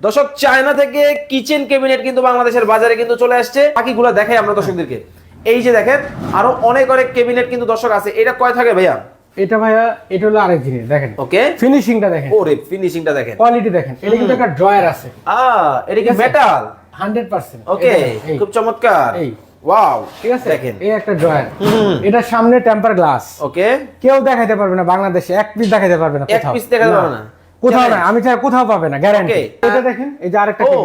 দর্শক চায়না থেকে kitchen cabinet কিন্তু বাংলাদেশের বাজারে কিন্তু চলে আসছে। বাকিগুলো দেখাই আমরা দর্শকদেরকে। এই যে দেখেন আরও অনেক অনেক ক্যাবিনেট কিন্তু দর্শক আছে। এটা কয় থাকে ভাইয়া? এটা ভাইয়া এটা হলো আরেক জিনিস দেখেন। ওকে। ফিনিশিংটা দেখেন। ওরে ফিনিশিংটা দেখেন। কোয়ালিটি দেখেন। এটা কিন্তু একটা ড্রয়ার আছে। আ এটা কি মেটাল হান্ড্রেড পার্সেন্ট। ওকে খুব চমৎকার। এই। ওয়াও ঠিক আছে? দেখেন। এই একটা ড্রয়ার। এটা সামনে টেম্পার গ্লাস। ওকে। কেউ দেখাইতে পারবে না বাংলাদেশে এক পিস দেখাইতে পারবে না এক piece দেখাতে পারবে না? কোথাও নাই না আমি চাই কোথাও পাবে না গ্যারান্টি. এটা দেখেন এই যে আরেকটা ও।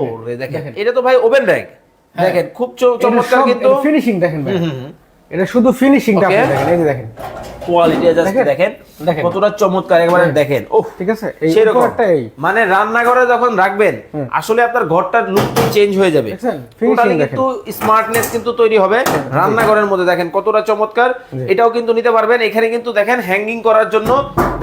দেখেন এটা তো ভাই ওপেন ব্যাগ দেখেন খুব চমৎকার কিন্তু। ফিনিশিং দেখেন ভাই। এটা শুধু ফিনিশিংটা. আপনি দেখেন এই যে দেখেন। কোয়ালিটি জাস্ট দেখেন? কতটা চমৎকার একবারে হ্যাঁ। দেখেন। ওহ ঠিক আছে সেরকম। মানে রান্নাঘরে যখন রাখবেন আসলে আপনার ঘরটার লুক চেঞ্জ হয়ে যাবে? টোটালি কিন্তু স্মার্টনেস কিন্তু তৈরি হবে রান্নাঘরের মধ্যে। দেখেন কতটা চমৎকার এটাও কিন্তু নিতে পারবেন। এখানে কিন্তু দেখেন হ্যাঙ্গিং করার জন্য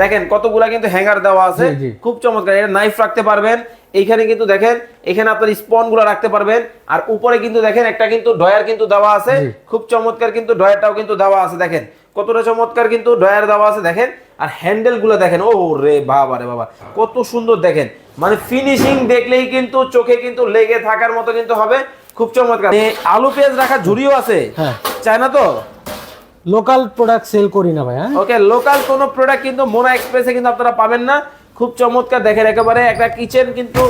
দেখেন কতগুলা কিন্তু হ্যাঙ্গার দেওয়া আছে। খুব চমৎকার এটা নাইফ রাখতে পারবেন। এইখানে কিন্তু দেখেন এখানে আপনার স্পনগুলো রাখতে পারবেন। আর উপরে কিন্তু দেখেন একটা কিন্তু ডয়ার কিন্তু দেওয়া আছে। খুব চমৎকার কিন্তু ডয়ারটাও কিন্তু দেওয়া আছে দেখেন। কতটা চমৎকার কিন্তু ডয়ার দেওয়া আছে দেখেন। আর হ্যান্ডেলগুলো দেখেন ও রে বাবা রে বাবা কত সুন্দর দেখেন। মানে ফিনিশিং দেখলেই কিন্তু চোখে কিন্তু লেগে থাকার মতো কিন্তু হবে। খুব চমৎকার। আলু পেঁয়াজ রাখার ঝুড়িও আছে। হ্যাঁ। চায় না তো? লোকাল প্রোডাক্ট সেল করি না ভাই হ্যাঁ? ওকে লোকাল কোন প্রোডাক্ট কিন্তু মোনা এক্সপ্রেসে কিন্তু আপনারা পাবেন না। খুব চমৎকার দেখেন একেবারে একটা কিচেন কিন্তু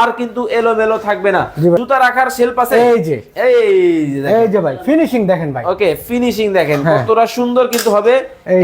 আর কিন্তু এলোমেলো থাকবে না। জুতা রাখার শেলফ আছে? এই যে। এই যে দেখেন। এই যে ভাই ফিনিশিং দেখেন ভাই। ওকে ফিনিশিং দেখেন। হ্যাঁ। কতটা সুন্দর কিন্তু হবে।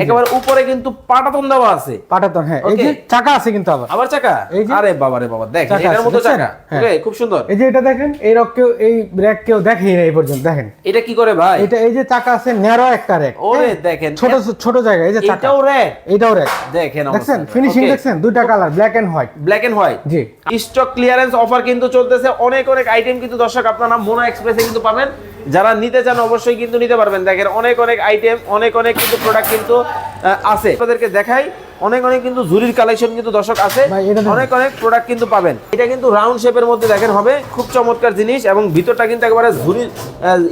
একেবারে উপরে কিন্তু পাটাতন দেওয়া আছে। পাটাতন হ্যাঁ। এই যে চাকা আছে কিন্তু আবার। আবার চাকা। আরে বাবা রে বাবা দেখ চাকা এটার মতো চাকা। হ্যাঁ। ওকে খুব সুন্দর। এই যে এটা দেখেন এই রক কেউ এই র্যাক কেউ দেখেই না এই পর্যন্ত দেখেন। এটা কি করে ভাই? এটা এই যে চাকা আছে ন্যারো একটা র্যাক ওরে দেখেন ছোট ছোট জায়গা এই যে চাকা। এটাও র্যাক এইটাও র্যাক দেখেন দেখছেন? ফিনিশিং দেখছেন? দুইটা colour black and white black and white G. Stock clearance offer কিন্তু চলতেছে। অনেক অনেক আইটেম কিন্তু দর্শক আপনারা মোনা এক্সপ্রেসে কিন্তু পাবেন। যারা নিতে চান অবশ্যই কিন্তু নিতে পারবেন। দেখেন অনেক অনেক আইটেম অনেক অনেক কিন্তু প্রোডাক্ট কিন্তু আছে। আপনাদেরকে দেখাই অনেক অনেক কিন্তু ঝুরির কালেকশন কিন্তু দর্শক আছে। অনেক অনেক প্রোডাক্ট কিন্তু পাবেন। এটা কিন্তু রাউন্ড শেপের মধ্যে দেখেন হবে। খুব চমৎকার জিনিস এবং ভিতরটা কিন্তু একেবারে ঝুরির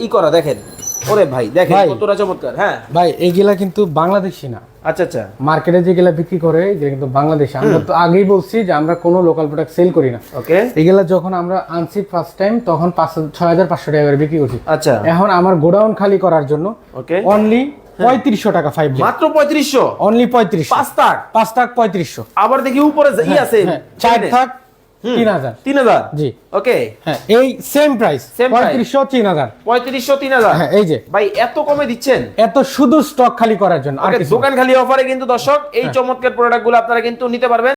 ই করা দেখেন। ওরে ভাই দেখেন কতটা চমৎকার হ্যাঁ। ভাই এইগুলা কিন্তু বাংলাদেশি না। আচ্ছা আচ্ছা। মার্কেটে যেগুলা বিক্রি করে যে কিন্তু বাংলাদেশি। আমরা তো আগেই বলছি যে আমরা কোনো লোকাল প্রোডাক্ট সেল করি না। ওকে। এগুলা যখন আমরা আনছি ফার্স্ট টাইম তখন পাঁচ ছয় হাজার পাঁচশো টাকা করে বিক্রি করছি। আচ্ছা। এখন আমার গোডাউন খালি করার জন্য ওকে। অনলি পঁয়ত্রিশশো টাকা ফাইভ মাত্র পঁয়ত্রিশশো? অনলি পঁয়ত্রিশ পাঁচ তাক। পাঁচ টাক পঁয়ত্রিশশো। আবার দেখি উপরে ই আছে হ্যাঁ, চার থাক তিন হাজার। তিন হাজার? জি। ওকে হ্যাঁ এই সেম প্রাইস পঁয়ত্রিশশো তিন হাজার। পঁয়ত্রিশশো তিন হাজার? হ্যাঁ এই যে। ভাই এত কমে দিচ্ছেন? এত শুধু স্টক খালি করার জন্য। দোকান খালি অফারে কিন্তু দর্শক এই চমৎকার প্রোডাক্টগুলো আপনারা কিন্তু নিতে পারবেন।